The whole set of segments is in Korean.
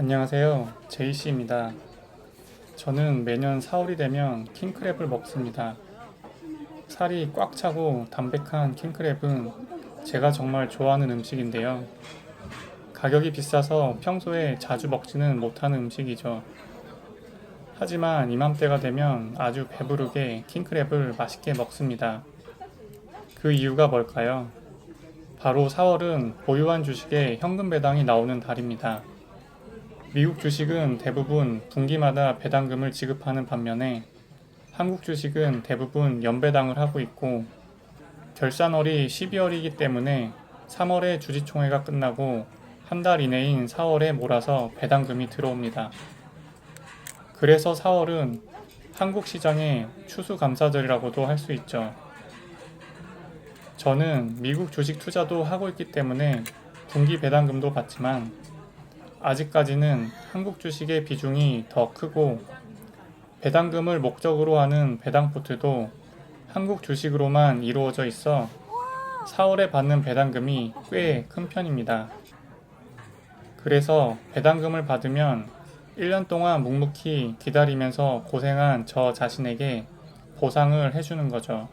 안녕하세요. 제이씨입니다. 저는 매년 4월이 되면 킹크랩을 먹습니다. 살이 꽉 차고 담백한 킹크랩은 제가 정말 좋아하는 음식인데요. 가격이 비싸서 평소에 자주 먹지는 못하는 음식이죠. 하지만 이맘때가 되면 아주 배부르게 킹크랩을 맛있게 먹습니다. 그 이유가 뭘까요? 바로 4월은 보유한 주식의 현금 배당이 나오는 달입니다. 미국 주식은 대부분 분기마다 배당금을 지급하는 반면에 한국 주식은 대부분 연배당을 하고 있고 결산월이 12월이기 때문에 3월에 주주총회가 끝나고 한 달 이내인 4월에 몰아서 배당금이 들어옵니다. 그래서 4월은 한국 시장의 추수감사절이라고도 할 수 있죠. 저는 미국 주식 투자도 하고 있기 때문에 분기 배당금도 받지만 아직까지는 한국 주식의 비중이 더 크고 배당금을 목적으로 하는 배당포트도 한국 주식으로만 이루어져 있어 4월에 받는 배당금이 꽤 큰 편입니다. 그래서 배당금을 받으면 1년 동안 묵묵히 기다리면서 고생한 저 자신에게 보상을 해주는 거죠.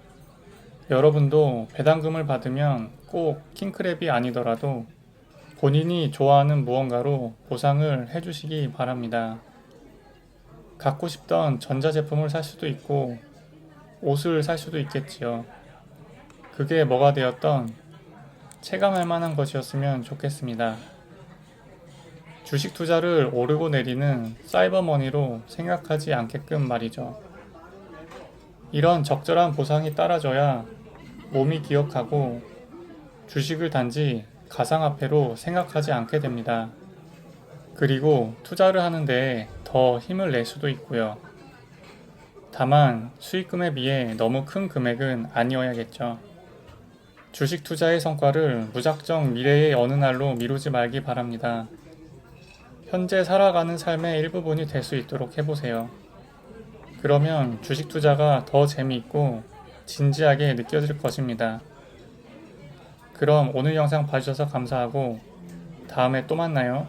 여러분도 배당금을 받으면 꼭 킹크랩이 아니더라도 본인이 좋아하는 무언가로 보상을 해주시기 바랍니다. 갖고 싶던 전자제품을 살 수도 있고 옷을 살 수도 있겠지요. 그게 뭐가 되었던 체감할 만한 것이었으면 좋겠습니다. 주식 투자를 오르고 내리는 사이버머니로 생각하지 않게끔 말이죠. 이런 적절한 보상이 따라줘야 몸이 기억하고 주식을 단지 가상화폐로 생각하지 않게 됩니다. 그리고 투자를 하는데 더 힘을 낼 수도 있고요. 다만 수익금에 비해 너무 큰 금액은 아니어야겠죠. 주식 투자의 성과를 무작정 미래의 어느 날로 미루지 말기 바랍니다. 현재 살아가는 삶의 일부분이 될 수 있도록 해보세요. 그러면 주식 투자가 더 재미있고 진지하게 느껴질 것입니다. 그럼 오늘 영상 봐주셔서 감사하고 다음에 또 만나요.